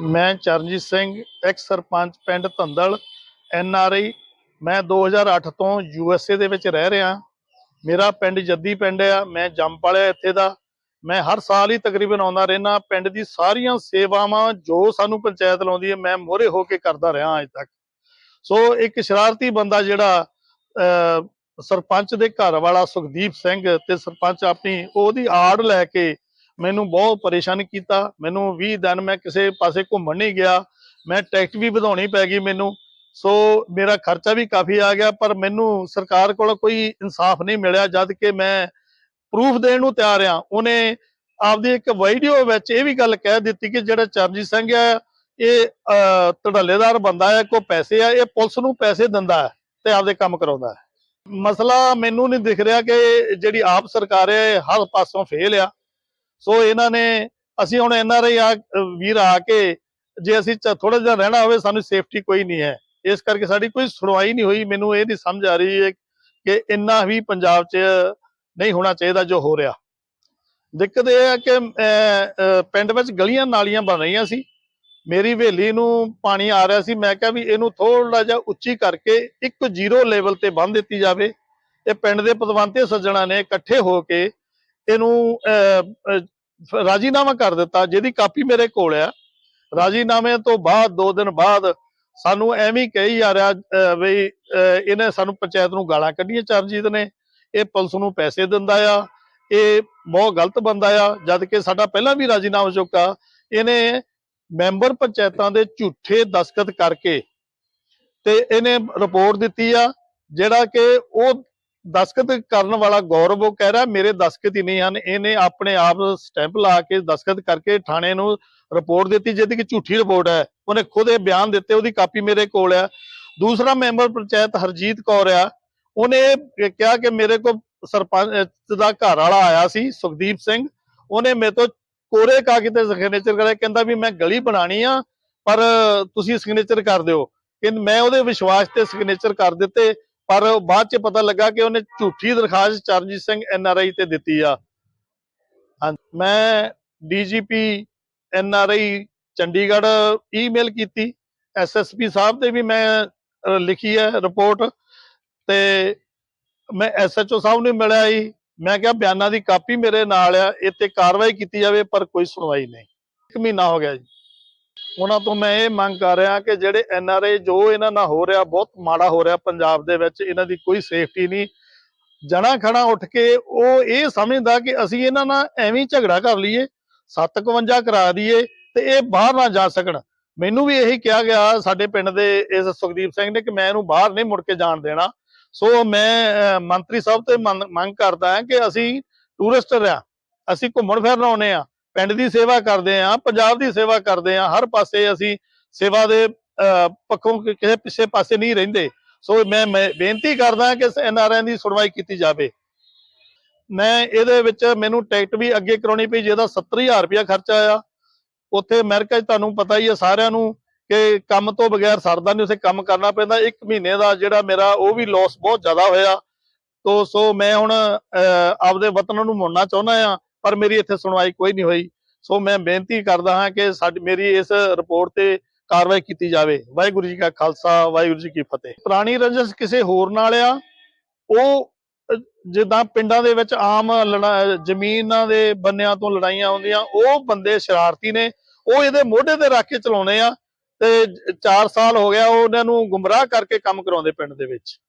ਮੈਂ ਚਰਨਜੀਤ ਸਿੰਘ ਐਕਸ ਸਰਪੰਚ ਪਿੰਡ ਧੰਦਲ ਐਨ ਆਰ ਆਈ। ਮੈਂ 2008 ਤੋਂ ਯੂ ਐਸ ਏ ਦੇ ਵਿੱਚ ਰਹਿ ਰਿਹਾ। ਮੇਰਾ ਪਿੰਡ ਜੱਦੀ ਪਿੰਡ ਆ ਮੈਂ ਜੰਮ ਜੰਮਪਲਿਆ ਇੱਥੇ ਦਾ। ਮੈਂ ਹਰ ਸਾਲ ਹੀ ਤਕਰੀਬਨ ਆਉਂਦਾ ਰਹਿਣਾ ਪਿੰਡ ਦੀ ਸਾਰੀਆਂ ਸੇਵਾਵਾਂ ਜੋ ਸਾਨੂੰ ਪੰਚਾਇਤ ਲਾਉਂਦੀ ਹੈ ਮੈਂ ਮੋਹਰੇ ਹੋ ਕੇ ਕਰਦਾ ਰਿਹਾ ਅੱਜ ਤੱਕ। ਸੋ ਇੱਕ ਸ਼ਰਾਰਤੀ ਬੰਦਾ ਜਿਹੜਾ ਅਹ, ਸਰਪੰਚ ਦੇ ਘਰ ਵਾਲਾ ਸੁਖਦੀਪ ਸਿੰਘ ਤੇ ਸਰਪੰਚ ਆਪਣੀ ਉਹਦੀ ਆੜ ਲੈ ਕੇ ਮੈਨੂੰ ਬਹੁਤ ਪਰੇਸ਼ਾਨ ਕੀਤਾ। ਮੈਨੂੰ 20 ਦਿਨ ਮੈਂ ਕਿਸੇ ਪਾਸੇ ਘੁੰਮਣ ਨਹੀਂ ਗਿਆ। ਮੈਂ ਟੈਕਸ ਵੀ ਵਧਾਉਣੀ ਪੈ ਗਈ ਮੈਨੂੰ। ਸੋ ਮੇਰਾ ਖਰਚਾ ਵੀ ਕਾਫੀ ਆ ਗਿਆ ਪਰ ਮੈਨੂੰ ਸਰਕਾਰ ਕੋਲ ਕੋਈ ਇਨਸਾਫ ਨਹੀਂ ਮਿਲਿਆ ਜਦ ਕਿ ਮੈਂ ਪ੍ਰੂਫ ਦੇਣ ਨੂੰ ਤਿਆਰ ਆ ਉਹਨੇ ਆਪਦੀ ਇੱਕ ਵੀਡੀਓ ਵਿੱਚ ਇਹ ਵੀ ਗੱਲ ਕਹਿ ਦਿੱਤੀ ਕਿ ਜਿਹੜਾ ਚਰਨਜੀਤ ਸਿੰਘ ਆ ਇਹ ਅਹ, ਧੜੱਲੇਦਾਰ ਬੰਦਾ ਹੈ ਕੋ ਪੈਸੇ ਆ ਇਹ ਪੁਲਿਸ ਨੂੰ ਪੈਸੇ ਦਿੰਦਾ ਹੈ ਤੇ ਆਪਦੇ ਕੰਮ ਕਰਾਉਂਦਾ ਹੈ। ਮਸਲਾ ਮੈਨੂੰ ਨਹੀਂ ਦਿਖ ਰਿਹਾ ਕਿ ਜਿਹੜੀ ਆਪ ਸਰਕਾਰ ਹੈ ਹਰ ਪਾਸੋਂ ਫੇਲ ਆ। ਸੋ ਇਹਨਾਂ ਨੇ ਅਸੀਂ ਹੁਣ ਐਨ ਆਰ ਆਈ ਆ ਵੀਰ ਆ ਕੇ ਜੇ ਅਸੀਂ ਥੋੜਾ ਜਿਹਾ ਰਹਿਣਾ ਹੋਵੇ ਸਾਨੂੰ ਸੇਫਟੀ ਕੋਈ ਨਹੀਂ ਹੈ। ਇਸ ਕਰਕੇ ਸਾਡੀ ਕੋਈ ਸੁਣਵਾਈ ਨਹੀਂ ਹੋਈ। ਮੈਨੂੰ ਇਹ ਨਹੀਂ ਸਮਝ ਆ ਰਹੀ ਹੈ ਕਿ ਇੰਨਾ ਵੀ ਪੰਜਾਬ 'ਚ ਨਹੀਂ ਹੋਣਾ ਚਾਹੀਦਾ ਜੋ ਹੋ ਰਿਹਾ। ਦਿੱਕਤ ਇਹ ਹੈ ਕਿ ਪਿੰਡ ਵਿੱਚ ਗਲੀਆਂ ਨਾਲੀਆਂ ਬਣ ਰਹੀਆਂ ਸੀ। ਮੇਰੀ ਹਵੇਲੀ ਨੂੰ ਪਾਣੀ ਆ ਰਿਹਾ ਸੀ। ਮੈਂ ਕਿਹਾ ਵੀ ਇਹਨੂੰ ਥੋੜਾ ਜਿਹਾ ਉੱਚੀ ਕਰਕੇ ਇੱਕ ਜ਼ੀਰੋ ਲੈਵਲ ਤੇ ਬੰਨ ਦਿੱਤੀ ਜਾਵੇ। ਇਹ ਪਿੰਡ ਦੇ ਪਦਵੰਤੇ ਸੱਜਣਾ ਨੇ ਇਕੱਠੇ ਹੋ ਕੇ ਇਹਨੂੰ ਅਹ, ਰਾਜੀਨਾਮਾ ਕਰ ਦਿੱਤਾ, ਜਿਹਦੀ ਕਾਪੀ ਮੇਰੇ ਕੋਲ ਆ। ਰਾਜੀਨਾਮੇ ਤੋਂ ਬਾਅਦ 2 ਦਿਨ ਬਾਅਦ ਸਾਨੂੰ ਐਵੇਂ ਕਹੀ ਜਾ ਰਿਹਾ ਵੀ ਇਹਨੇ ਸਾਨੂੰ ਪੰਚਾਇਤ ਨੂੰ ਗਾਲਾਂ ਕੱਢੀਆਂ ਚਰਨਜੀਤ ਨੇ। ਇਹ ਪੁਲਿਸ ਨੂੰ ਪੈਸੇ ਦਿੰਦਾ ਆ। ਇਹ ਬਹੁਤ ਗਲਤ ਬੰਦਾ ਆ, ਜਦ ਕਿ ਸਾਡਾ ਪਹਿਲਾਂ ਵੀ ਰਾਜੀਨਾਮਾ ਚੁੱਕਾ। ਇਹਨੇ ਮੈਂਬਰ ਪੰਚਾਇਤਾਂ ਦੇ ਝੂਠੇ ਦਸਖਤ ਕਰਕੇ ਤੇ ਇਹਨੇ ਰਿਪੋਰਟ ਦਿੱਤੀ ਆ, ਜਿਹੜਾ ਕਿ ਉਹ ਦਸਖਤ ਕਰਨ ਵਾਲਾ ਗੌਰਵ ਉਹ ਕਹਿ ਰਿਹਾ, ਮੇਰੇ ਦਸਖਤ ਹੀ ਨਹੀਂ ਹਨ। ਇਹਨੇ ਆਪਣੇ ਆਪ ਸਟੈਂਪ ਲਾ ਕੇ ਦਸਖਤ ਕਰਕੇ ਥਾਣੇ ਨੂੰ ਰਿਪੋਰਟ ਦਿੱਤੀ, ਜਿਹਦੀ ਕਿ ਝੂਠੀ ਰਿਪੋਰਟ ਹੈ। ਉਹਨੇ ਖੁਦ ਇਹ ਬਿਆਨ ਦਿੱਤੇ, ਉਹਦੀ ਕਾਪੀ ਮੇਰੇ ਕੋਲ ਆ। ਦੂਸਰਾ ਮੈਂਬਰ ਪੰਚਾਇਤ ਹਰਜੀਤ ਕੌਰ ਆ, ਉਹਨੇ ਕਿਹਾ ਕਿ ਮੇਰੇ ਕੋਲ ਸਰਪੰਚ ਦਾ ਘਰ ਵਾਲਾ ਆਇਆ ਸੀ, ਸੁਖਦੀਪ ਸਿੰਘ। ਉਹਨੇ ਮੇਰੇ ਤੋਂ ਕੋਰੇ ਕਾਗਜ਼ ਤੇ ਸਿਗਨੇਚਰ ਕਰਿਆ, ਕਹਿੰਦਾ ਵੀ ਮੈਂ ਗਲੀ ਬਣਾਣੀ ਆ, ਪਰ ਤੁਸੀਂ ਸਿਗਨੇਚਰ ਕਰ ਦਿਓ। ਕਿ ਮੈਂ ਉਹਦੇ ਵਿਸ਼ਵਾਸ ਤੇ ਸਿਗਨੇਚਰ ਕਰ ਦਿੱਤੇ। ਪਰ ਬਾਅਦ ਚ ਪਤਾ ਲੱਗਾ ਕਿ ਉਹਨੇ ਝੂਠੀ ਦਰਖਾਸਤ Charanjit Singh N R I ਤੇ ਦਿੱਤੀ ਆ। ਮੈਂ DGP N R I Chandigarh email ਕੀਤੀ। ਐਸਐਸਪੀ ਸਾਹਿਬ ਤੇ ਵੀ ਮੈਂ ਲਿਖੀ ਹੈ ਰਿਪੋਰਟ ਤੇ ਮੈਂ ਐਸਐਚਓ ਸਾਹਿਬ ਨੂੰ ਮਿਲਿਆ ਜੀ ਮੈਂ ਕਿਹਾ ਬਿਆਨਾਂ ਦੀ ਕਾਪੀ ਮੇਰੇ ਨਾਲ ਆ, ਇਹ ਤੇ ਕਾਰਵਾਈ ਕੀਤੀ ਜਾਵੇ ਪਰ ਕੋਈ ਸੁਣਵਾਈ ਨਹੀਂ। ਇੱਕ ਮਹੀਨਾ ਹੋ ਗਿਆ ਜੀ। ਉਹਨਾਂ ਤੋਂ ਮੈਂ ਇਹ ਮੰਗ ਕਰ ਰਿਹਾ ਕਿ ਜਿਹੜੇ ਐਨ ਆਰ ਐਨਆਰਏ ਜੋ ਇਹਨਾਂ ਨਾਲ ਹੋ ਰਿਹਾ, ਬਹੁਤ ਮਾੜਾ ਹੋ ਰਿਹਾ ਪੰਜਾਬ ਦੇ ਵਿੱਚ, ਇਹਨਾਂ ਦੀ ਕੋਈ ਸੇਫਟੀ ਨਹੀਂ। ਜਣਾ ਖੜਾ ਉੱਠ ਕੇ ਉਹ ਇਹ ਸਮਝਦਾ ਕਿ ਅਸੀਂ ਇਹਨਾਂ ਨਾਲ ਐਵੇਂ ਝਗੜਾ ਕਰ ਲਈਏ 751 ਕਰਾ ਦਈਏ ਤੇ ਇਹ ਬਾਹਰ ਨਾ ਜਾ ਸਕਣ। ਮੈਨੂੰ ਵੀ ਇਹੀ ਕਿਹਾ ਗਿਆ ਸਾਡੇ ਪਿੰਡ ਦੇ ਇਸ ਸੁਖਦੀਪ ਸਿੰਘ ਨੇ ਕਿ ਮੈਂ ਇਹਨੂੰ ਬਾਹਰ ਨਹੀਂ ਮੁੜ ਕੇ ਜਾਣ ਦੇਣਾ। ਸੋ ਮੈਂ ਮੰਤਰੀ ਸਾਹਿਬ ਤੇ ਮੰਨ- ਮੰਗ ਕਰਦਾ ਹਾਂ ਕਿ ਅਸੀਂ ਟੂਰਿਸਟ ਆ ਅਸੀਂ ਘੁੰਮਣ ਫਿਰਨ ਆਉਨੇ ਆ ਪਿੰਡ ਦੀ ਸੇਵਾ ਕਰਦੇ ਆ ਪੰਜਾਬ ਦੀ ਸੇਵਾ ਕਰਦੇ ਆ ਹਰ ਪਾਸੇ ਅਸੀਂ ਸੇਵਾ ਦੇ ਅਹ, ਪੱਖੋਂ ਕਿਸੇ ਪਿੱਛੇ ਪਾਸੇ ਨਹੀਂ ਰਹਿੰਦੇ। ਸੋ ਮੈਂ ਮੈਂ ਬੇਨਤੀ ਕਰਦਾ ਕਿ ਐਨਆਰਆਈ ਦੀ ਸੁਣਵਾਈ ਕੀਤੀ ਜਾਵੇ। ਮੈਂ ਇਹਦੇ ਵਿੱਚ ਮੈਨੂੰ ਟਿਕਟ ਵੀ ਅੱਗੇ ਕਰਾਉਣੀ ਪਈ ਜਿਹਦਾ 70000 ਰੁਪਇਆ ਖਰਚਾ ਆਇਆ। ਉੱਥੇ ਅਮਰੀਕਾ 'ਚ ਤੁਹਾਨੂੰ ਪਤਾ ਹੀ ਹੈ ਸਾਰਿਆਂ ਨੂੰ ਕਿ ਕੰਮ ਤੋਂ ਬਗੈਰ ਸਰਦਾ ਨਹੀਂ ਉਸੇ ਕੰਮ ਕਰਨਾ ਪੈਂਦਾ। ਇੱਕ ਮਹੀਨੇ ਦਾ ਜਿਹੜਾ ਮੇਰਾ ਉਹ ਵੀ ਲਾਸ ਬਹੁਤ ਜ਼ਿਆਦਾ ਹੋਇਆ। ਤੋ ਸੋ ਮੈਂ ਹੁਣ ਅਹ, ਆਪਦੇ ਵਤਨ ਨੂੰ ਮੁੜਨਾ ਚਾਹੁੰਦਾ ਆ ਪਰ ਮੇਰੀ ਇੱਥੇ ਸੁਣਵਾਈ ਕੋਈ ਨਹੀਂ ਹੋਈ। ਸੋ ਮੈਂ ਬੇਨਤੀ ਕਰਦਾ ਹਾਂ ਕਿ ਸਾਡੀ, ਮੇਰੀ ਇਸ ਰਿਪੋਰਟ ਤੇ ਕਾਰਵਾਈ ਕੀਤੀ ਜਾਵੇ। ਵਾਹਿਗੁਰੂ ਜੀ ਕਾ ਖਾਲਸਾ, ਵਾਹਿਗੁਰੂ ਜੀ ਕੀ ਫਤਿਹ। ਪੁਰਾਣੀ ਰੰਜਿਸ਼ ਕਿਸੇ ਹੋਰ ਨਾਲ ਆ। ਉਹ ਜਿੱਦਾਂ ਪਿੰਡਾਂ ਦੇ ਵਿੱਚ ਆਮ ਲੜਾ- ਜ਼ਮੀਨਾਂ ਦੇ ਬੰਨਿਆਂ ਤੋਂ ਲੜਾਈਆਂ ਆਉਂਦੀਆਂ, ਉਹ ਬੰਦੇ ਸ਼ਰਾਰਤੀ ਨੇ। ਉਹ ਇਹਦੇ ਮੋਢੇ ਤੇ ਰੱਖ ਕੇ ਚਲਾਉਣੇ ਆ। ਤੇ 4 ਸਾਲ ਹੋ ਗਿਆ ਉਹਨਾਂ ਨੂੰ ਗੁੰਮਰਾਹ ਕਰਕੇ ਕੰਮ ਕਰਾਉਂਦੇ ਪਿੰਡ ਦੇ ਵਿੱਚ।